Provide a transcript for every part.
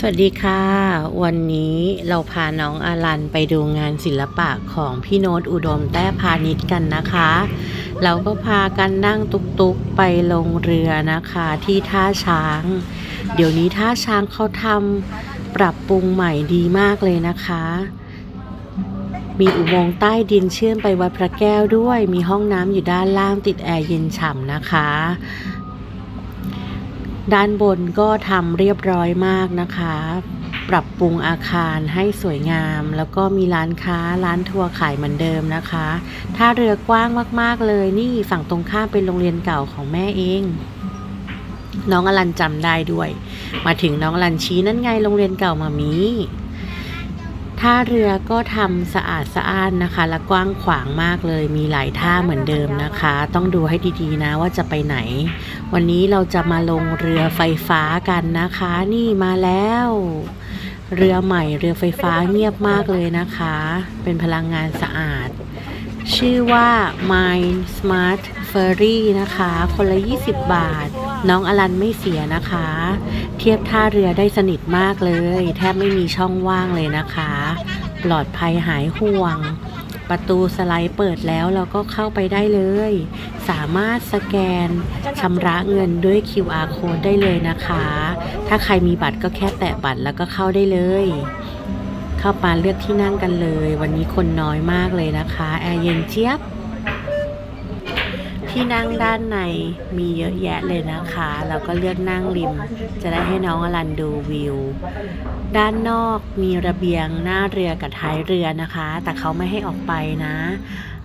สวัสดีค่ะ วันนี้เราพาน้องอารันไปดูงานศิลปะของพี่โน้ตอุดมแต้พาณิชกันนะคะ เราก็พากันนั่งตุกๆไปลงเรือนะคะที่ท่าช้าง เดี๋ยวนี้ท่าช้างเขาทำปรับปรุงใหม่ดีมากเลยนะคะ มีอุโมงค์ใต้ดินเชื่อมไปวัดพระแก้วด้วย มีห้องน้ำอยู่ด้านล่างติดแอร์เย็นฉ่ำนะคะ ด้านบนก็ทำเรียบร้อยมากนะคะ ปรับปรุงอาคารให้สวยงาม แล้วก็มีร้านค้าร้านทัวร์ขายเหมือนเดิมนะคะท่าเรือกว้างมากๆเลยนี่ฝั่งตรงข้ามเป็นโรงเรียนเก่าของแม่เอง น้องอลันจำได้ด้วย มาถึงน้องอลันชี้นั่นไงโรงเรียนเก่ามามี ท่าเรือก็ทำสะอาดสะอ้านนะคะ และกว้างขวางมากเลยมีหลายท่าเหมือนเดิมนะคะ ต้องดูให้ดีๆนะว่าจะไปไหน วันนี้เราจะมาลงเรือไฟฟ้ากันนะคะ นี่มาแล้ว เรือใหม่เรือไฟฟ้าเงียบมากเลยนะคะ เป็นพลังงานสะอาด ชื่อว่า Mind Smart Ferry นะคะ คนละ 20 บาท น้องอลันไม่เสียนะคะ เทียบท่าเรือได้สนิทมากเลย แทบไม่มีช่องว่างเลยนะคะ ปลอดภัยหายห่วง ประตูสไลด์เปิดแล้วเราก็เข้าไปได้เลย สามารถสแกนชำระเงินด้วย QR code ได้เลยนะคะ ถ้าใครมีบัตรก็แค่แตะบัตรแล้วก็เข้าได้เลยเข้ามาเลือกที่นั่งกันเลย วันนี้คนน้อยมากเลยนะคะ แอร์เย็นเจี๊ยบ ที่นั่งด้านในมีเยอะแยะเลยนะคะ แล้วก็เลือกนั่งริม จะได้ให้น้องอลันดูวิว ด้านนอกมีระเบียงหน้าเรือกับท้ายเรือนะคะ แต่เขาไม่ให้ออกไปนะ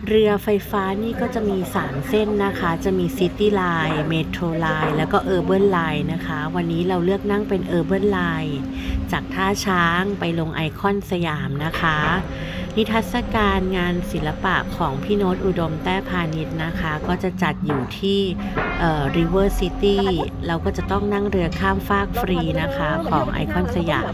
เรือไฟฟ้านี่ก็จะมี 3 เส้นนะคะ จะมีซิตี้ไลน์เมโทรไลน์แล้วก็เออร์เบิร์นไลน์นะคะ วันนี้เราเลือกนั่งเป็นเออร์เบิร์นไลน์จากท่าช้างไปลงไอคอนสยามนะคะ นิทรรศการงานศิลปะของพี่โน้ตอุดมแต้พาณิชย์นะคะ ก็จะจัดอยู่ที่เวอ River City เราก็จะต้องนั่งเรือข้ามฟากฟรีนะคะของไอคอนสยาม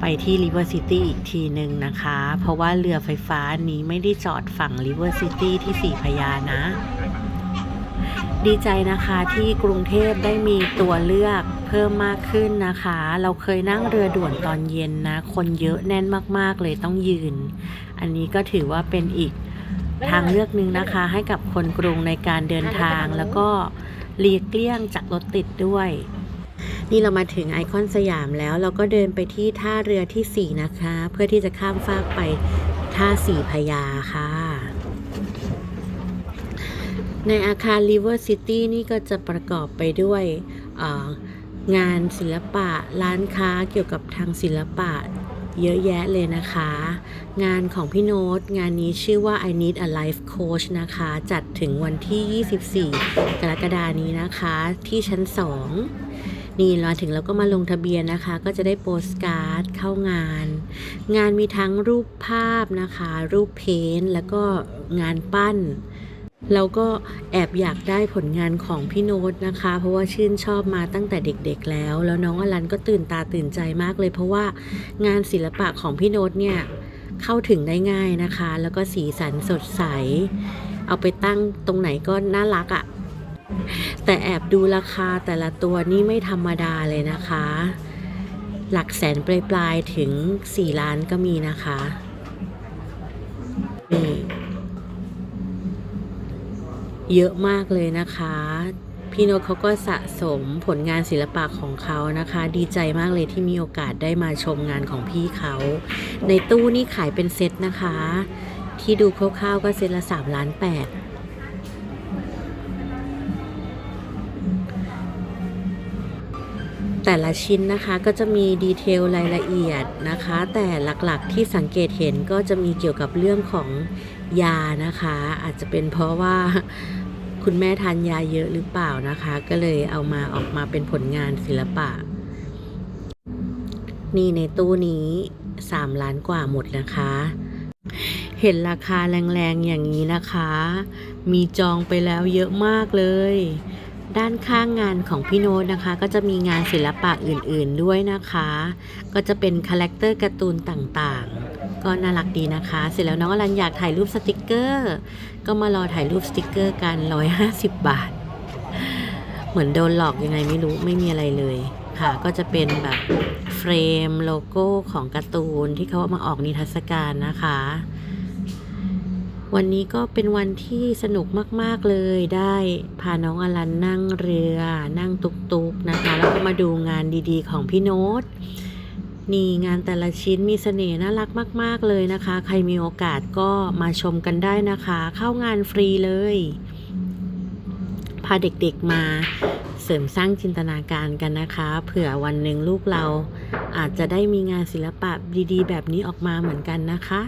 ไปที่ River City อีกทีหนึ่งนะคะ เพราะว่าเรือไฟฟ้านี้ไม่ได้จอดฝั่ง River City ที่สี่พระยานะ ดีใจนะคะที่กรุงเทพได้มีตัวเลือกเพิ่มมากขึ้นนะคะ เราเคยนั่งเรือด่วนตอนเย็นนะ คนเยอะแน่นมากๆเลยต้องยืน อันนี้ก็ถือว่าเป็นอีกทางเลือกหนึ่งนะคะ ให้กับคนกรุงในการเดินทาง แล้วก็หลีกเลี่ยงจากรถติดด้วย นี่เรามาถึงไอคอนสยามแล้ว เราก็เดินไปที่ท่าเรือที่ 4 นะคะ เพื่อที่จะข้ามฟากไปท่าสีพญาค่ะ ในอาคาร River City นี่ก็จะประกอบไปด้วยงานศิลปะร้านค้าเกี่ยวกับทางศิลปะเยอะแยะเลยนะคะ งานของพี่โน้ต งานนี้ชื่อว่า I Need a Life Coach นะคะ จัดถึงวันที่ 24 กรกฎานี้นะคะที่ชั้น 2 นี่เราถึงแล้วก็มาลงทะเบียนนะคะ ก็จะได้โปสการ์ดเข้างาน งานมีทั้งรูปภาพนะคะ รูปเพ้นแล้วก็งานปั้น เราก็แอบอยากได้ผลงานของพี่โน้ตนะคะ เพราะว่าชื่นชอบมาตั้งแต่เด็กๆแล้ว แล้วน้องอลันก็ตื่นตาตื่นใจมากเลย เพราะว่างานศิลปะของพี่โน้ตเนี่ยเข้าถึงได้ง่ายนะคะ แล้วก็สีสันสดใส เอาไปตั้งตรงไหนก็น่ารักอะ่ะแต่แอบดูราคาแต่ละตัวนี่ไม่ธรรมดาเลยนะคะ หลักแสนปลายๆถึง 4 ล้านก็มีนะคะนี่ เยอะมากเลยนะคะ พี่โนตเขาก็สะสมผลงานศิลปะของเขานะคะ ดีใจมากเลยที่มีโอกาสได้มาชมงานของพี่เขา ในตู้นี่ขายเป็นเซตนะคะ ที่ดูคร่าวๆก็เซตละ3ล้าน8 แต่ละชิ้นนะคะก็จะมีดีเทลรายละเอียดนะคะ แต่หลักๆที่สังเกตเห็นก็จะมีเกี่ยวกับเรื่องของยานะคะ อาจจะเป็นเพราะว่าคุณแม่ทานยาเยอะหรือเปล่านะคะ ก็เลยเอามาออกมาเป็นผลงานศิลปะ นี่ในตู้นี้ 3 ล้านกว่าหมดนะคะ เห็นราคาแรงๆอย่างนี้นะคะ มีจองไปแล้วเยอะมากเลย ด้านข้างงานของพี่โน้ตนะคะ ก็จะมีงานศิลปะอื่นๆด้วยนะคะ ก็จะเป็นคาแรคเตอร์การ์ตูนต่างๆ ก็น่ารักดีนะคะ เสร็จแล้วน้องอลันอยากถ่ายรูปสติกเกอร์ ก็มารอถ่ายรูปสติกเกอร์กัน 150 บาท เหมือนโดนหลอกยังไงไม่รู้ไม่มีอะไรเลยค่ะ ก็จะเป็นแบบเฟรมโลโก้ของการ์ตูนที่เขาเอามาออกนิทรรศการนะคะ วันนี้ก็เป็นวันที่สนุกมากๆเลยได้พาน้องอลันนั่งเรือ นั่งตุกๆนะคะ แล้วก็มาดูงานดีๆ ของพี่โน้ตนี่งานแต่ละชิ้นมีเสน่ห์น่ารักมากๆเลยนะคะ ใครมีโอกาสก็มาชมกันได้นะคะ เข้างานฟรีเลย พาเด็กๆมาเสริมสร้างจินตนาการกันนะคะ เผื่อวันหนึ่งลูกเราอาจจะได้มีงานศิลปะดีๆ แบบนี้ออกมาเหมือนกันนะคะ